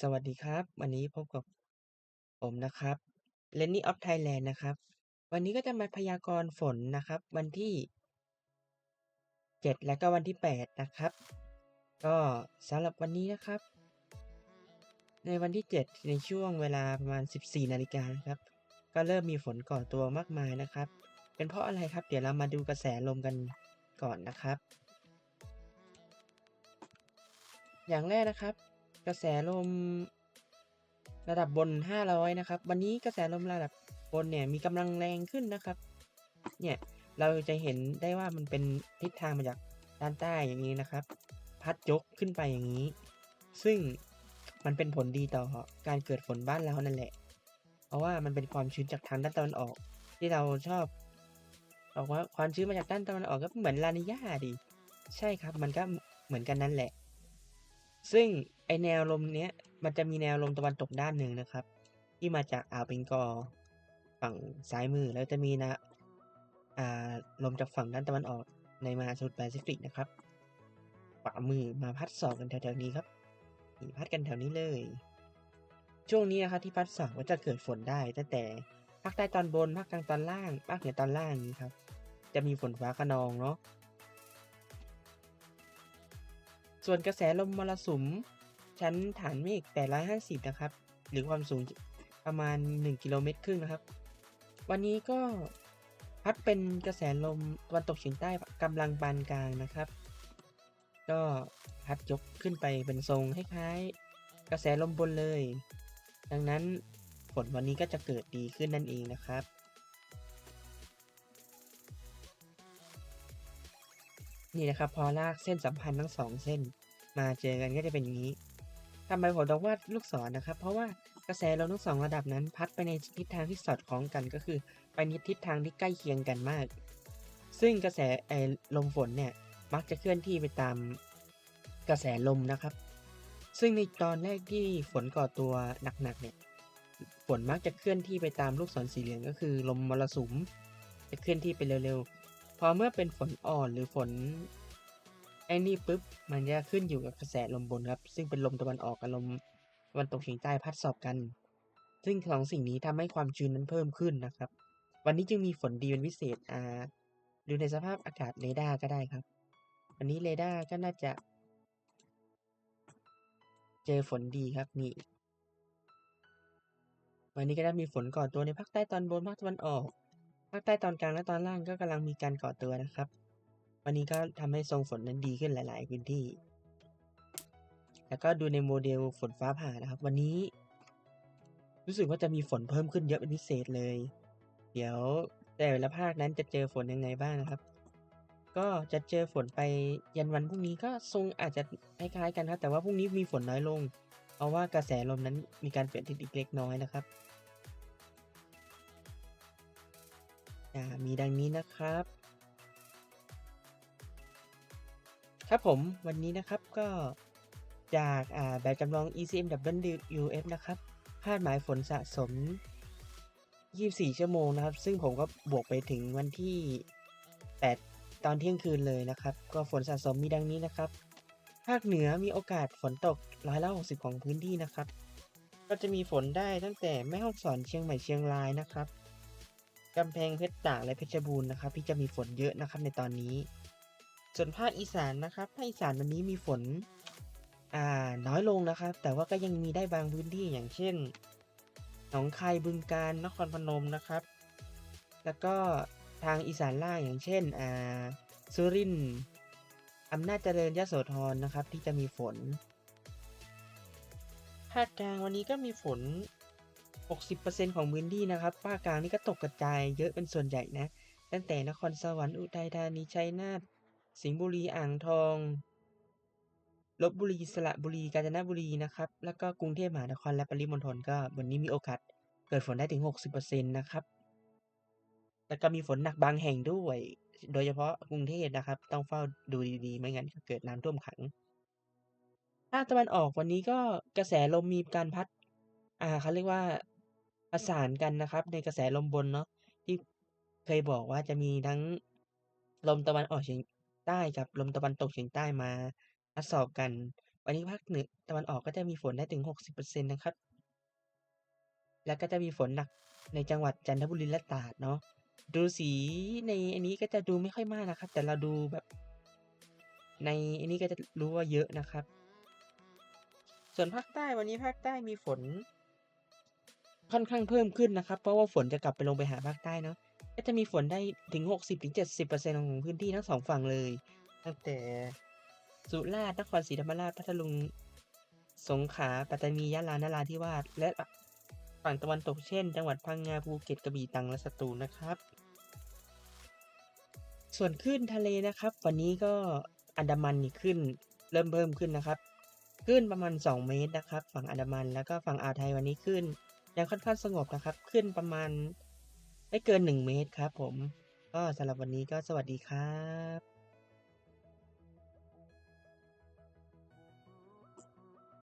สวัสดีครับ วันนี้พบกับผมนะครับ Lenny of Thailand นะครับ วันนี้ก็จะมาพยากรณ์ฝนนะครับ วันที่ 7 และก็วันที่ 8 นะครับ ก็สำหรับวันนี้นะครับ ในวันที่ 7 ในช่วงเวลาประมาณ 14 นาฬิกานะครับ ก็เริ่มมีฝนก่อตัวมากมายนะครับ เป็นเพราะอะไรครับ เดี๋ยวเรามาดูกระแสลมกันก่อนนะครับ อย่างแรกนะครับ กระแสลมระดับบน 500 นะครับ วันนี้กระแสลมระดับบนเนี่ยมีกำลังแรงขึ้นนะครับ เนี่ยเราจะเห็นได้ว่ามันเป็นทิศทางมาจากด้านใต้อย่างนี้นะครับ พัดยกขึ้นไปอย่างนี้ ซึ่งมันเป็นผลดีต่อการเกิดฝนบ้านเรานั่นแหละ เพราะว่ามันเป็นความชื้นจากทางด้านตะวันออก ที่เราชอบบอกว่าความชื้นมาจากด้านตะวันออกก็เหมือนลานิญาดิใช่ครับ มันก็เหมือนกันนั่นแหละ ซึ่งไอแนวลมเนี้ยมันจะมีแนวลมตะวันตกด้านหนึ่งนะครับ ที่มาจากอ่าวเบงกอลฝั่งซ้ายมือแล้วจะมีนะอ่าลมจากฝั่งด้านตะวันออกในมหาสมุทรแปซิฟิกนะครับขวามือมาพัดสอบกันแถวๆนี้ครับนี่พัดกันแถวนี้เลย ช่วงนี้นะครับที่พัดสอบก็จะเกิดฝนได้ตั้งแต่ภาคใต้ตอนบนภาคกลางตอนล่างภาคเหนือตอนล่างนี้ครับ จะมีฝนฟ้าคะนองเนาะ ส่วนกระแสลมมรสุม ชั้นฐานเมฆ 850 นะครับ หรือความสูงประมาณ 1 กิโลเมตรครึ่งนะครับ วันนี้ก็พัดเป็นกระแสลมตะวันตกเฉียงใต้กำลังปานกลางนะครับ ก็พัดยกขึ้นไปเป็นทรงคล้ายๆกระแสลมบนเลย ดังนั้นฝนวันนี้ก็จะเกิดดีขึ้นนั่นเองนะครับ นี่นะครับ พอลากเส้นสัมพันธ์ทั้งสองเส้น มาเจอกันก็จะเป็นอย่างนี้ทำไมผมต้องวาดลูกศรนะครับ เพราะว่ากระแสลมทั้งสองระดับนั้น พัดไปในทิศทางที่สอดคล้องกันก็คือ ไปในทิศทางที่ใกล้เคียงกันมาก ซึ่งกระแสไอลมฝนเนี่ยมักจะเคลื่อนที่ไปตามกระแสลมนะครับ ซึ่งในตอนแรกที่ฝนก่อตัวหนักๆเนี่ยฝนมักจะเคลื่อนที่ไปตามลูกศรสีเหลืองก็คือลมมรสุมจะเคลื่อนที่ไปเร็ว พอเมื่อเป็นฝนอ่อนหรือฝนไอ้นี่ปุ๊บมันจะขึ้นอยู่กับกระแสลมบนครับ ซึ่งเป็นลมตะวันออกกับลมตะวันตกเฉียงใต้พัดสอบกัน ซึ่งสองสิ่งนี้ทำให้ความชื้นนั้นเพิ่มขึ้นนะครับ วันนี้จึงมีฝนดีเป็นพิเศษอ่าดูในสภาพอากาศเรดาร์ก็ได้ครับ วันนี้เรดาร์ก็น่าจะ เจอฝนดีครับนี่วันนี้ก็ได้มีฝนก่อตัวในภาคใต้ตอนบนภาคตะวันออก ภาคใต้ตอนกลางและตอนล่างก็กำลังมีการก่อตัวนะครับ วันนี้ก็ทำให้ทรงฝนนั้นดีขึ้นหลาย ๆ พื้นที่ แล้วก็ดูในโมเดลฝนฟ้าผ่านะครับ วันนี้ รู้สึกว่าจะมีฝนเพิ่มขึ้นเยอะเป็นพิเศษเลย เดี๋ยวแต่ละภาคนั้นจะเจอฝนยังไงบ้างนะครับ ก็จะเจอฝนไปยันวันพรุ่งนี้ก็ทรงอาจจะคล้ายๆกันครับ แต่ว่าพรุ่งนี้มีฝนน้อยลง เพราะว่ากระแสลมนั้นมีการเปลี่ยนทิศอีกเล็กน้อยนะครับ อ่ามีดังนี้นะครับ ครับผมวันนี้นะครับก็จากอ่าแบบจำลอง ECMWF นะครับ คาดหมายฝนสะสม 24 ชั่วโมงนะครับ ซึ่งผมก็บวกไปถึงวันที่ 8 ตอนเที่ยงคืนเลยนะครับ ก็ฝนสะสมมีดังนี้นะครับ ภาคเหนือมีโอกาสฝนตกร้อยละ60 ของพื้นที่นะครับ ก็จะมีฝนได้ตั้งแต่แม่ฮ่องสอนเชียงใหม่เชียงรายนะครับ กำแพงเพชรตากและเพชรบูรณ์นะครับที่จะมีฝนเยอะนะครับในตอนนี้ ส่วนภาคอีสานนะครับภาคอีสานวันนี้มีฝนอ่าน้อยลงนะครับ แต่ว่าก็ยังมีได้บางพื้นที่อย่างเช่นหนองคายบึงกาฬนครพนมนะครับ แล้วก็ทางอีสานล่างอย่างเช่นอ่าสุรินทร์อำนาจเจริญยโสธรนะครับที่จะมีฝนภาคกลางวันนี้ก็มีฝน 60%ของพื้นที่นะครับภาคกลางนี่ก็ตกกระจายเยอะเป็นส่วนใหญ่นะ ตั้งแต่นครสวรรค์อุทัยธานีชัยนาทสิงห์บุรีอ่างทองลบบุรีสระบุรีกาญจนบุรีนะครับ แล้วก็กรุงเทพมหานครและปริมณฑลก็วันนี้มีโอกาสเกิดฝนได้ถึง 60%นะครับแล้วก็มีฝนหนักบางแห่งด้วย โดยเฉพาะกรุงเทพนะครับ ต้องเฝ้าดูดีๆ ไม่งั้นก็เกิดน้ำท่วมขังภาคตะวันออกวันนี้ก็กระแสลมมีการพัด อ่าเขาเรียกว่า ประสานกันนะครับ ในกระแสลมบนเนาะที่เคยบอกว่าจะมีทั้งลมตะวันออกเฉียงใต้กับลมตะวันตกเฉียงใต้มาทดสอบกัน วันนี้ภาคเหนือตะวันออกก็จะมีฝนได้ถึง 60%นะครับ แล้วก็จะมีฝนหนักในจังหวัดจันทบุรีและตราดเนาะดูสีในอันนี้ก็จะดูไม่ค่อยมากนะครับ แต่เราดูแบบ ในอันนี้ก็จะรู้ว่าเยอะนะครับ ส่วนภาคใต้วันนี้ภาคใต้มีฝน ค่อนข้างเพิ่มขึ้นนะครับ เพราะว่าฝนจะกลับไปลงไปหาภาคใต้เนาะก็จะมีฝนได้ถึง 60-70%ของพื้นที่ทั้งสองฝั่งเลย ตั้งแต่สุราษฎร์นครศรีธรรมราชพัทลุงสงขลาปัตตานียะลานราธิวาสและฝั่งตะวันตกเช่น จังหวัดพังงาภูเก็ตกระบี่ตรังและสตูลนะครับ ส่วนคลื่นทะเลนะครับ วันนี้ก็อันดามันนี่ขึ้น เริ่มเพิ่มขึ้นนะครับคลื่นประมาณ 2 เมตรนะครับ ฝั่งอันดามันแล้วก็ฝั่งอ่าวไทยวันนี้ขึ้น ยังค่อนข้างสงบนะครับ ขึ้นประมาณไม่เกิน 1 เมตรครับผม ก็สำหรับวันนี้ก็สวัสดีครับ